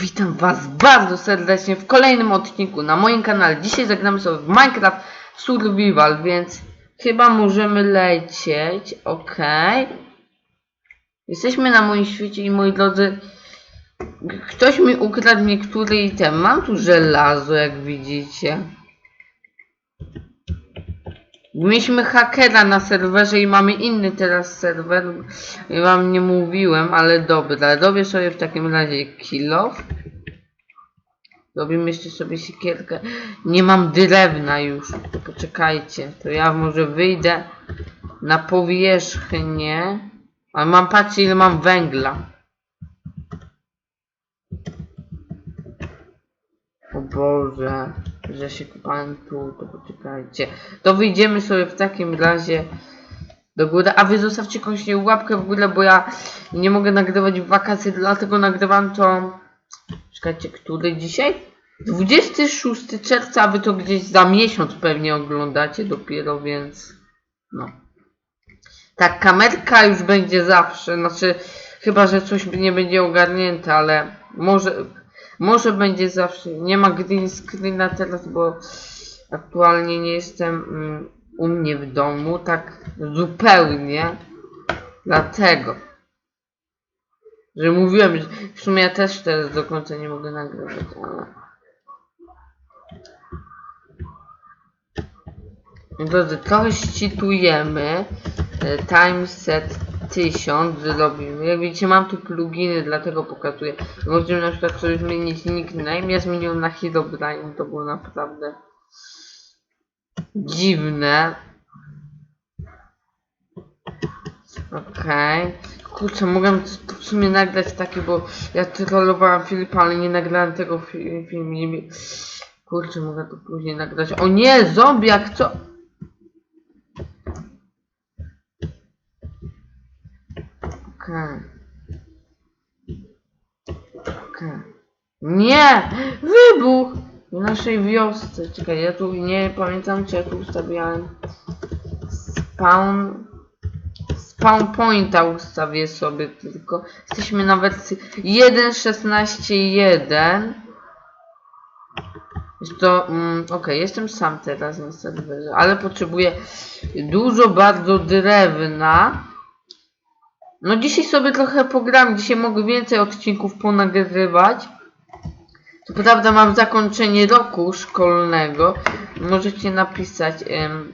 Witam was bardzo serdecznie w kolejnym odcinku na moim kanale. Dzisiaj zagramy sobie w Minecraft Survival, więc chyba możemy lecieć. Ok. Jesteśmy na moim świecie i moi drodzy, ktoś mi ukradł niektóre item. Mam tu żelazo, jak widzicie. Mieliśmy hakera na serwerze i mamy inny teraz serwer. Ja wam nie mówiłem, ale dobra. Robię sobie w takim razie kill off. Robimy jeszcze sobie siekierkę. Nie mam drewna już. Poczekajcie. To ja może wyjdę na powierzchnię. Ale mam, patrzcie ile mam węgla. O Boże, że się kupałem tu, to poczekajcie. To wyjdziemy sobie w takim razie do góry. A wy zostawcie jakąś nie łapkę w górę, bo ja nie mogę nagrywać w wakacje, dlatego nagrywam to. Czekajcie, który dzisiaj? 26 czerwca, a wy to gdzieś za miesiąc pewnie oglądacie dopiero, więc no. Tak, kamerka już będzie zawsze, znaczy chyba, że coś nie będzie ogarnięte, ale może, może będzie zawsze. Nie ma green screena teraz, bo aktualnie nie jestem mm, u mnie w domu, tak zupełnie. Dlatego. Że mówiłem, że w sumie ja też teraz do końca nie mogę nagrywać, ale... Drodzy, trochę ścitujemy. E, set 1000 zrobimy. Jak widzicie, mam tu pluginy, dlatego pokazuję. Możemy na przykład sobie zmienić nickname. Ja zmieniłem na Herobrine, to było naprawdę dziwne. Okej. Kurczę, mogę to w sumie nagrać taki, bo ja trollowałam Filipa, ale nie nagrałem tego fi filmu. Kurczę, mogę to później nagrać. O nie, zombiak, co? Okej. Okej. Nie! Wybuch! W naszej wiosce. Czekaj, ja tu nie pamiętam, czy ja tu ustawiałem spawn spawn pointa ustawię sobie tylko. Jesteśmy na wersji 1.16.1. Jest to, mm, ok, jestem sam teraz na serwerze, ale potrzebuję dużo bardzo drewna. No dzisiaj sobie trochę pogram, dzisiaj mogę więcej odcinków ponagrywać. Co prawda mam zakończenie roku szkolnego. Możecie napisać, em,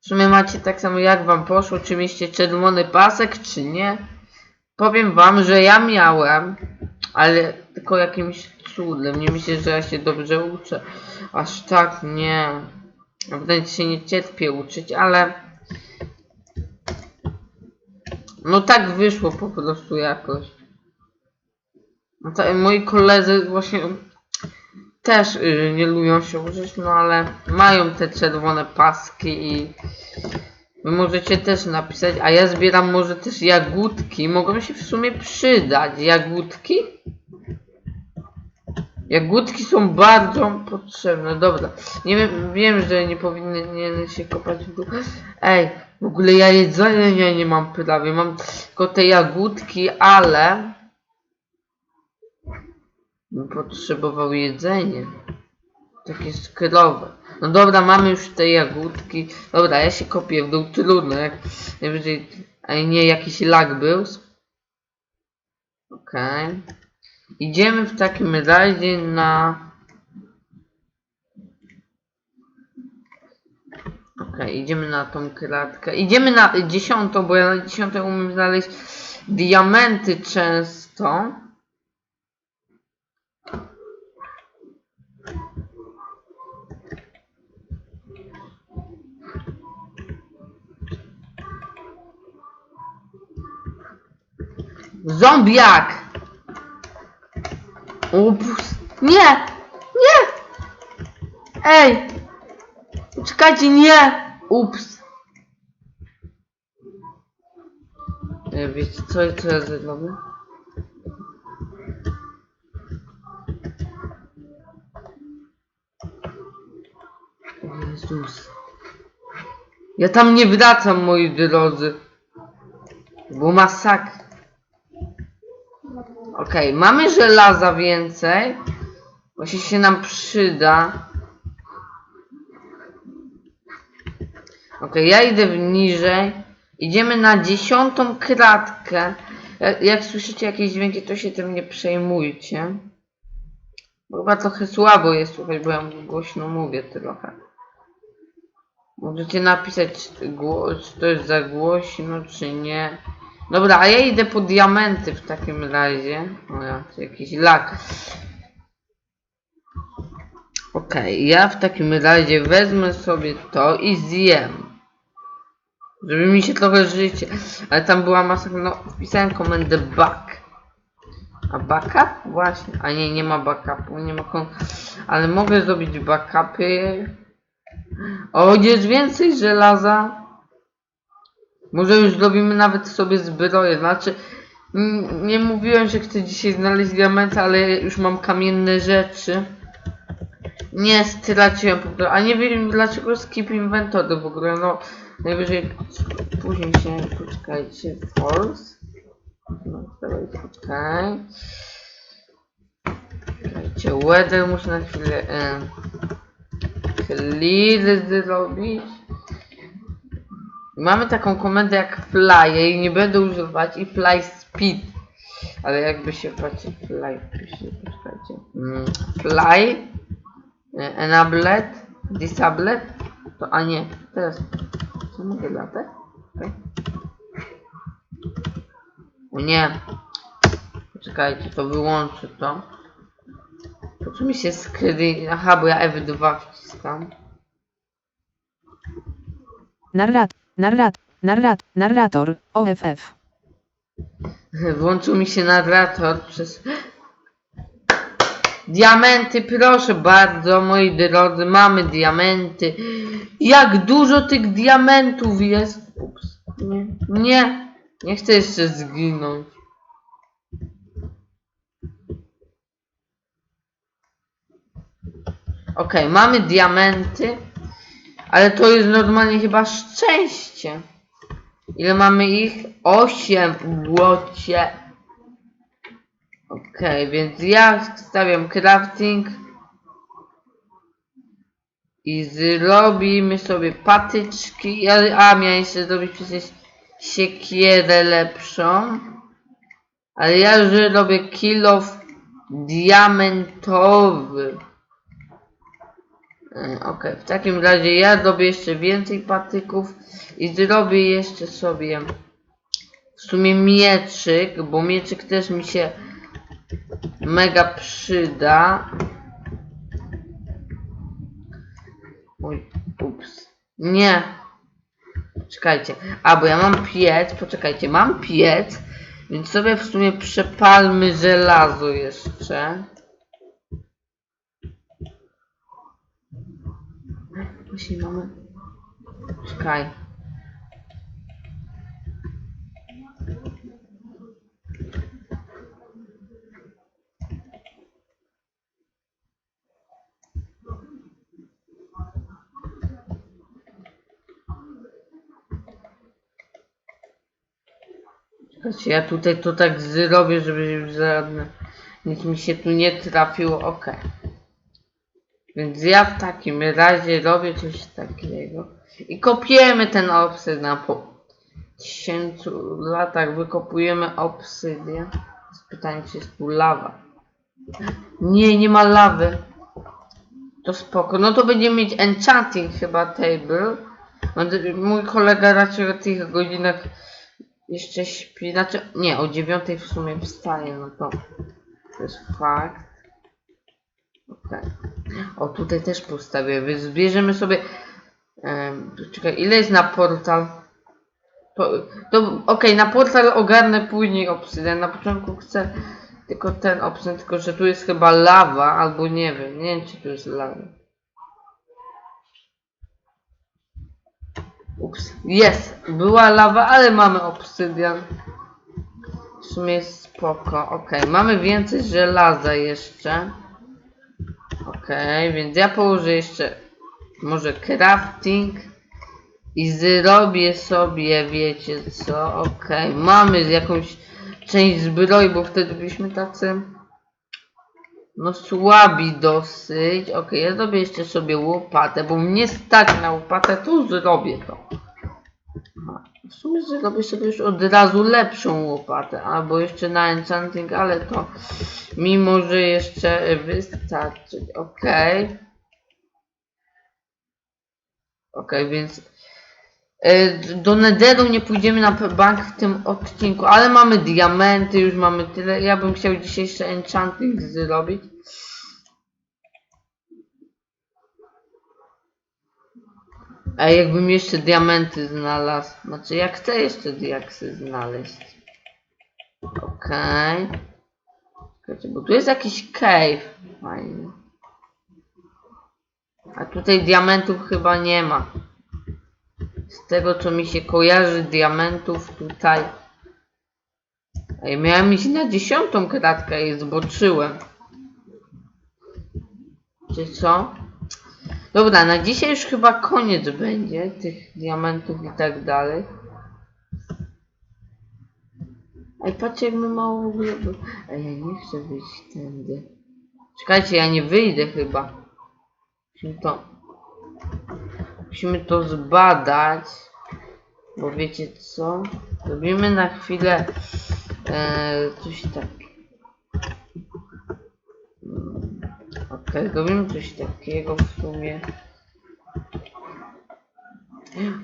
w sumie macie tak samo jak wam poszło, czy mieliście czerwony pasek, czy nie. Powiem wam, że ja miałem, ale tylko jakimś cudem. Nie myślę, że ja się dobrze uczę. Aż tak nie. Wręcz się nie cierpię uczyć, ale no tak wyszło po prostu jakoś. No to, moi koledzy właśnie też y, nie lubią się uczyć, no ale mają te czerwone paski i wy możecie też napisać, a ja zbieram może też jagódki, mogą się w sumie przydać. Jagódki? Jagódki są bardzo potrzebne, dobra. Nie wiem, wiem, że nie powinny się kopać w dół. Ej, w ogóle ja jedzenia nie mam prawie, mam tylko te jagódki, ale bym potrzebował jedzenie. Takie skrowe. No dobra, mamy już te jagódki. Dobra, ja się kopię dół, trudno, jak najwyżej, a nie jakiś lag był. Okej. Okay. Idziemy w takim razie na... Okej, okay, idziemy na tą kratkę. Idziemy na dziesiątą, bo ja na dziesiątej umiem znaleźć diamenty często. Zombiak! Ups. Nie! Nie! Ej! Czekajcie, nie! Ups. Nie, wiecie co, co ja zrobię? Jezus. Ja tam nie wracam, moi drodzy. Bo masakra. Okej, mamy żelaza więcej. Właśnie się nam przyda. Okej, ja idę niżej. Idziemy na dziesiątą kratkę. Jak, jak słyszycie jakieś dźwięki, to się tym nie przejmujcie. Bo chyba trochę słabo jest słuchać, bo ja głośno mówię trochę. Możecie napisać, czy, to jest za głośno, czy nie. Dobra, a ja idę po diamenty w takim razie. O ja, jakiś lak. Okej, ja w takim razie wezmę sobie to i zjem. Żeby mi się trochę życie. Ale tam była masa. No, wpisałem komendę back. A backup? Właśnie. A nie, nie ma backupu, nie ma kon... Ale mogę zrobić backupy. O, jest więcej żelaza. Może już zrobimy nawet sobie zbroję. Znaczy, nie mówiłem, że chcę dzisiaj znaleźć diamenty, ale już mam kamienne rzeczy. Nie, straciłem po prostu. A nie wiem dlaczego skip inventory w ogóle. No, najwyżej później się poczekajcie. False. No, dawajcie, okej. Czekajcie, weather muszę na chwilę e, clear zrobić. Mamy taką komendę jak fly, jej nie będę używać i fly speed. Ale jakby się patrzcie, fly, pisze, poczekajcie. Mm, fly, e, enabled, disabled, to a nie, teraz, co mogę latać? Okay. O nie. Poczekajcie, to wyłączę to. Po co mi się skry... Aha, bo ja F2 wciskam. Narrat, narrat, narrat, narrator, OFF. Włączył mi się narrator przez... Diamenty, proszę bardzo, moi drodzy, mamy diamenty. Jak dużo tych diamentów jest. Ups. Nie, nie, nie chcę jeszcze zginąć. Okej, mamy diamenty, ale to jest normalnie chyba szczęście. Ile mamy ich? 8 łocie. Okej, więc ja stawiam crafting. I zrobimy sobie patyczki. Ja, a, miałem jeszcze zrobić przecież siekierę lepszą. Ale ja już robię kill of diamentowy. E, Okej, w takim razie ja zrobię jeszcze więcej patyków i zrobię jeszcze sobie w sumie mieczyk, bo mieczyk też mi się mega przyda. Oj, ups. Nie. Czekajcie. A, bo ja mam piec. Poczekajcie, mam piec. Więc sobie w sumie przepalmy żelazo jeszcze. Właśnie mamy. Czekaj. Czekajcie, ja tutaj to tak zrobię, żeby żadne nic mi się tu nie trafiło. Ok. Więc ja w takim razie robię coś takiego. I kopiemy ten obsydian po 1000 latach. Wykopujemy obsydian. Jest Pytanie, czy jest tu lawa. Nie, nie ma lawy. To spoko. No to będziemy mieć enchanting chyba table. Mój kolega raczej o tych godzinach jeszcze śpi. Znaczy, nie, o dziewiątej w sumie wstaje. No to, to jest fakt. Okej. O, tutaj też postawię. Więc zbierzemy sobie. czekaj, ile jest na portal? To, to okej, na portal ogarnę później obsydian. Na początku chcę tylko ten obsydian, tylko że tu jest chyba lawa, albo nie wiem. Nie wiem, czy tu jest lawa. Ups, jest! Była lawa, ale mamy obsydian. W sumie jest spoko. Okej, mamy więcej żelaza jeszcze. Okej, więc ja położę jeszcze może crafting i zrobię sobie, wiecie co, okej, mamy jakąś część zbroi, bo wtedy byliśmy tacy no słabi dosyć. Ok, ja zrobię jeszcze sobie łopatę, bo mnie stać na łopatę, to zrobię to. W sumie zrobię sobie już od razu lepszą łopatę, albo jeszcze na enchanting, ale to mi może jeszcze wystarczyć. Ok. Ok, więc do Netheru nie pójdziemy na bank w tym odcinku, ale mamy diamenty, już mamy tyle. Ja bym chciał dzisiaj jeszcze enchanting zrobić. A jakbym jeszcze diamenty znalazł, znaczy jak chcę jeszcze diaksy znaleźć. Okej. Czekajcie, bo tu jest jakiś cave. Fajnie. A tutaj diamentów chyba nie ma. Z tego co mi się kojarzy, diamentów tutaj. Ja miałem iść na dziesiątą kratkę i zboczyłem. Czy co? Dobra, na dzisiaj już chyba koniec będzie tych diamentów i tak dalej. Ej, patrzcie jak my mało w ogóle... Ej, ja nie chcę wyjść tędy. Czekajcie, ja nie wyjdę chyba. Musimy to... Musimy to zbadać. Bo wiecie co? Robimy na chwilę e, coś tak. Mm, Okej, robimy coś takiego w sumie.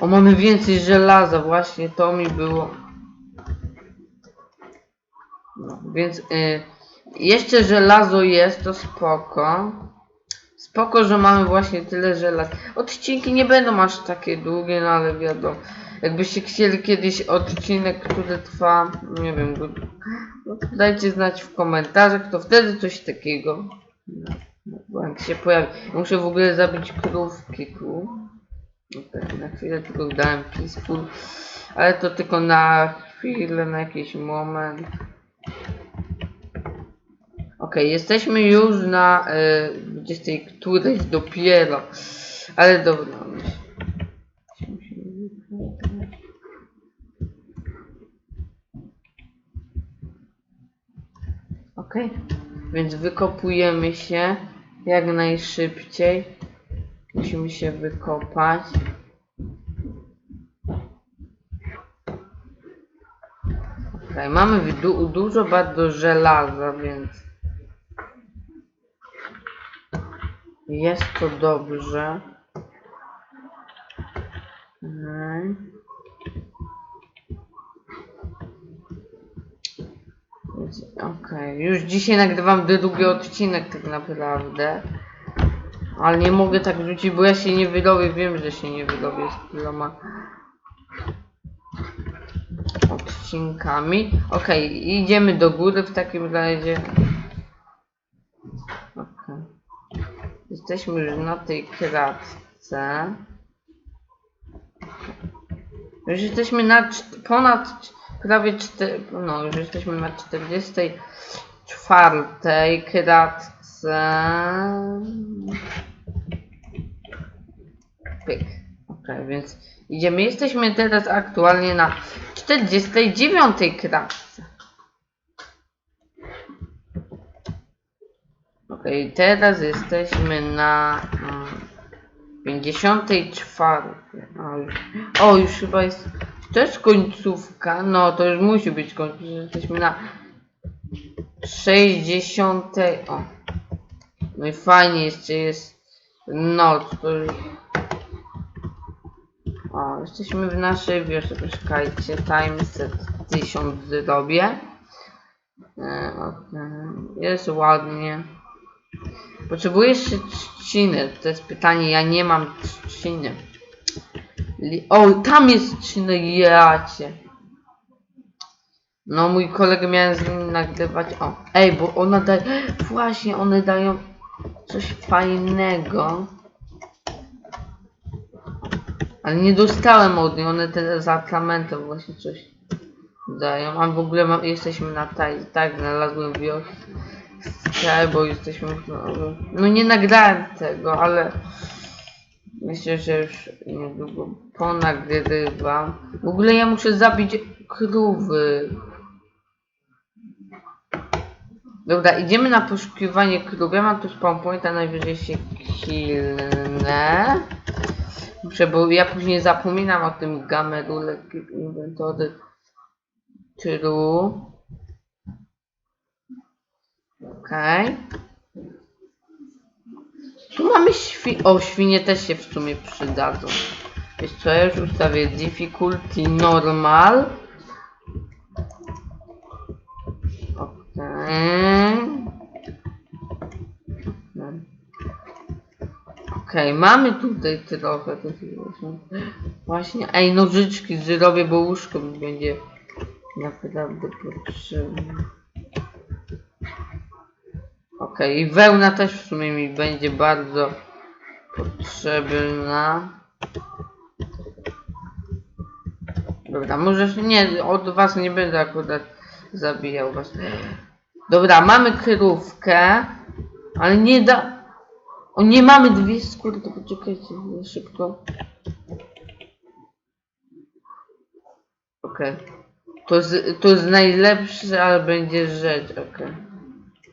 O, mamy więcej żelaza, właśnie to mi było. No, więc y, jeszcze żelazo jest, to spoko. Spoko, że mamy właśnie tyle żelaz. Odcinki nie będą aż takie długie, no ale wiadomo. Jakbyście chcieli kiedyś odcinek, który trwa, nie wiem, no to dajcie znać w komentarzach, to wtedy coś takiego. No, no, jak się pojawi. Muszę w ogóle zabić krówki tu. Okej, na chwilę tylko dałem peaceful. Ale to tylko na chwilę, na jakiś moment. Okej, jesteśmy już na y, 20 którejś dopiero. Ale dobra. Okej, więc wykopujemy się jak najszybciej. Musimy się wykopać. Okej, mamy du dużo bardzo żelaza, więc jest to dobrze. Więc, Okej, już dzisiaj nagrywam drugi odcinek tak naprawdę. Ale nie mogę tak rzucić, bo ja się nie wyrobię. Wiem, że się nie wyrobię z kiloma odcinkami. Okej, idziemy do góry w takim razie. Okej. Jesteśmy już na tej kratce. Już jesteśmy na ponad prawie 4, no już jesteśmy na 44 kratce. Pyk. Okej, więc idziemy. Jesteśmy teraz aktualnie na 49 kratce. Okej, teraz jesteśmy na mm, 54. O już, o, już chyba jest też końcówka. No, to już musi być końcówka. Jesteśmy na 60. O. No i fajnie jeszcze jest noc. To już... O, jesteśmy w naszej wiosce. Poczekajcie, timeset 1000 zrobię. E, okej. Jest ładnie. Potrzebuję jeszcze trzciny. To jest pytanie, ja nie mam trzciny. O, tam jest trzcina, jacie. No, mój kolega miałem z nim nagrywać. O, ej, bo ona daje. Właśnie, one dają coś fajnego. Ale nie dostałem od niej, one te za atramentem właśnie coś dają. A w ogóle mam, jesteśmy na taj, tak, znalazłem wioskę, bo jesteśmy, no, no nie nagrałem tego, ale myślę, że już niedługo ponagrywam. W ogóle ja muszę zabić krówy. Dobra, idziemy na poszukiwanie krów. Ja mam tu spawn pointa, najwyżej się killnę. Muszę, bo ja później zapominam o tym gamerule inwentory true. Okej. Tu mamy świ... O, świnie też się w sumie przydadzą. Wiesz co, ja już ustawię difficulty normal. Okej. Okej, mamy tutaj trochę tych Właśnie, ej, nożyczki zrobię, bo łóżko mi będzie naprawdę potrzebne. Okej, i wełna też w sumie mi będzie bardzo potrzebna. Dobra, może nie, od was nie będę akurat zabijał was. Dobra, mamy krówkę, ale nie da... O, nie mamy dwie skóry, to poczekajcie szybko. Okej. To, jest, to jest najlepsze, ale będzie rzecz, okej.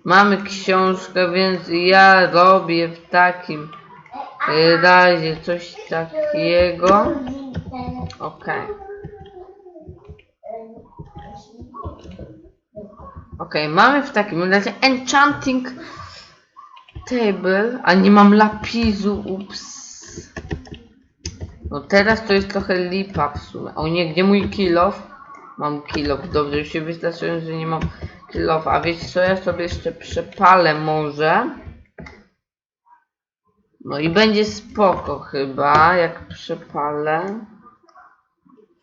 Mamy książkę, więc ja robię w takim razie coś takiego. Okej. Okej, mamy w takim razie enchanting table, a nie mam lapisu, ups. No teraz to jest trochę lipa w sumie. O nie, gdzie mój kill off? Mam kill off, dobrze, już się wystarczyłem, że nie mam off. A wiecie co, ja sobie jeszcze przepalę może. No i będzie spoko chyba, jak przepalę.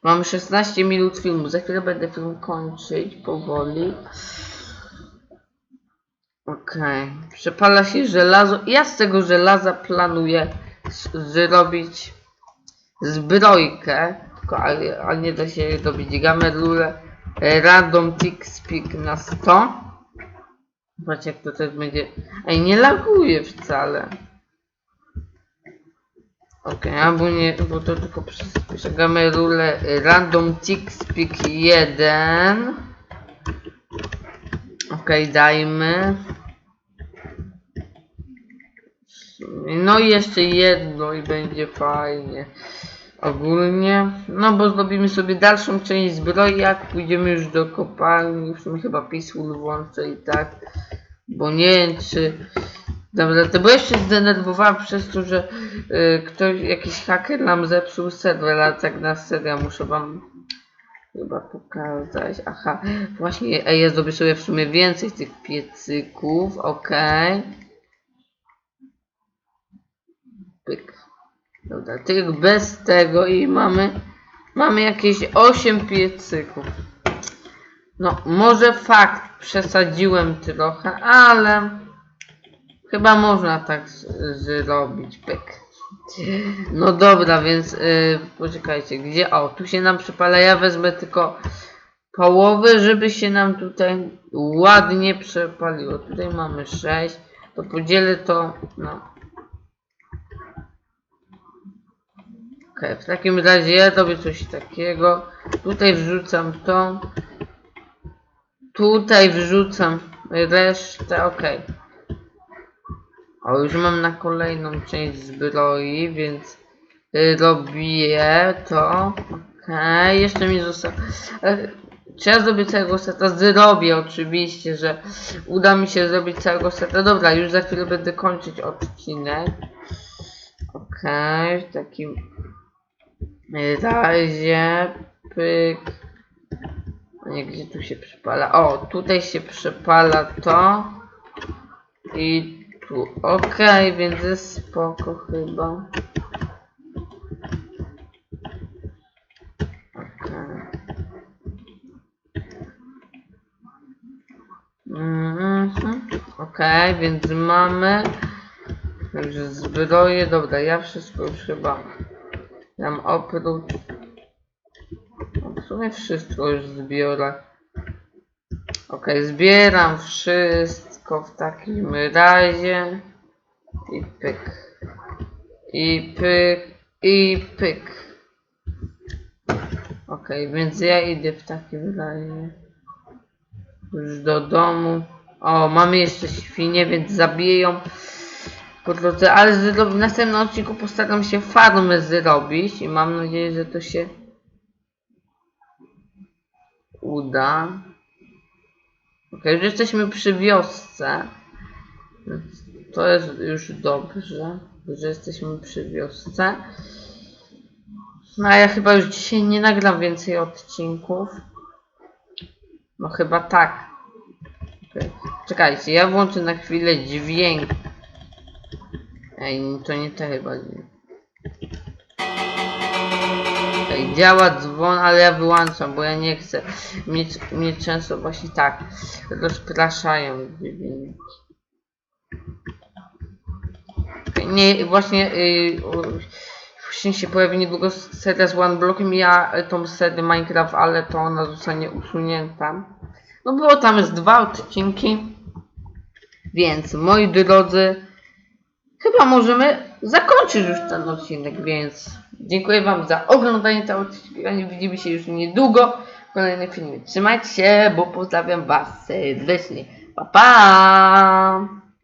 Mam 16 minut filmu, za chwilę będę film kończyć powoli. Okej, przepala się żelazo. Ja z tego żelaza planuję zrobić zbrojkę, tylko ale, nie da się robić gamerule. Random tick speak na 100. Zobaczcie jak to też będzie. Ej, nie laguje wcale. Okej, albo nie, bo to tylko przyspiesza gamerule random tick speak 1. Okej, dajmy. No i jeszcze jedno i będzie fajnie. Ogólnie, no bo zrobimy sobie dalszą część zbroi, jak pójdziemy już do kopalni, w sumie chyba Peaceful włączę i tak, bo nie wiem czy... Dobra, to bo się zdenerwowałem przez to, że y, ktoś, jakiś haker nam zepsuł serwer, ale tak na serio muszę wam chyba pokazać. Aha, właśnie, ej, ja zrobię sobie w sumie więcej tych piecyków, okej. Pyk. Dobra, tych bez tego i mamy, mamy jakieś 8 piecyków. No, może fakt, przesadziłem trochę, ale chyba można tak zrobić, pyk. No dobra, więc yy, poczekajcie, gdzie, o, tu się nam przypala, ja wezmę tylko połowę, żeby się nam tutaj ładnie przepaliło. Tutaj mamy 6, to podzielę to na Okej, w takim razie ja robię coś takiego. Tutaj wrzucam to. Tutaj wrzucam resztę, okej. O, już mam na kolejną część zbroi, więc y, robię to. Okej, jeszcze mi zostało. E, Czy ja zrobię całego seta? Zrobię oczywiście, że uda mi się zrobić całego seta. Dobra, już za chwilę będę kończyć odcinek. Okej, w takim razie pyk. Nie, gdzie tu się przypala? O, tutaj się przypala to. I tu. Okej, więc jest spoko chyba. Okej. Mhm. Okej, więc mamy. Także zbroje. Dobra, ja wszystko już chyba Tam oprócz... No, w sumie wszystko już zbiorę. Okej, zbieram wszystko w takim razie. I pyk. I pyk. I pyk. Okej, więc ja idę w takim razie już do domu. O, mamy jeszcze świnie, więc zabiję ją po drodze, ale w następnym odcinku postaram się farmę zrobić i mam nadzieję, że to się uda. Ok, już jesteśmy przy wiosce. To jest już dobrze, że jesteśmy przy wiosce. No a ja chyba już dzisiaj nie nagram więcej odcinków. No chyba tak. Okej. Czekajcie, ja włączę na chwilę dźwięk. Ej, to nie te chyba. Ej, działa dzwon, ale ja wyłączam, bo ja nie chcę. Mnie, mnie często właśnie tak rozpraszają Nie, właśnie yy, właśnie się pojawi niedługo seria z One Blockiem. Ja tą serię Minecraft, ale to ona zostanie usunięta. No było tam jest dwa odcinki. Więc moi drodzy, chyba możemy zakończyć już ten odcinek, więc dziękuję wam za oglądanie tego odcinka. Widzimy się już niedługo w kolejnym filmie. Trzymajcie się, bo pozdrawiam was serdecznie. Pa pa!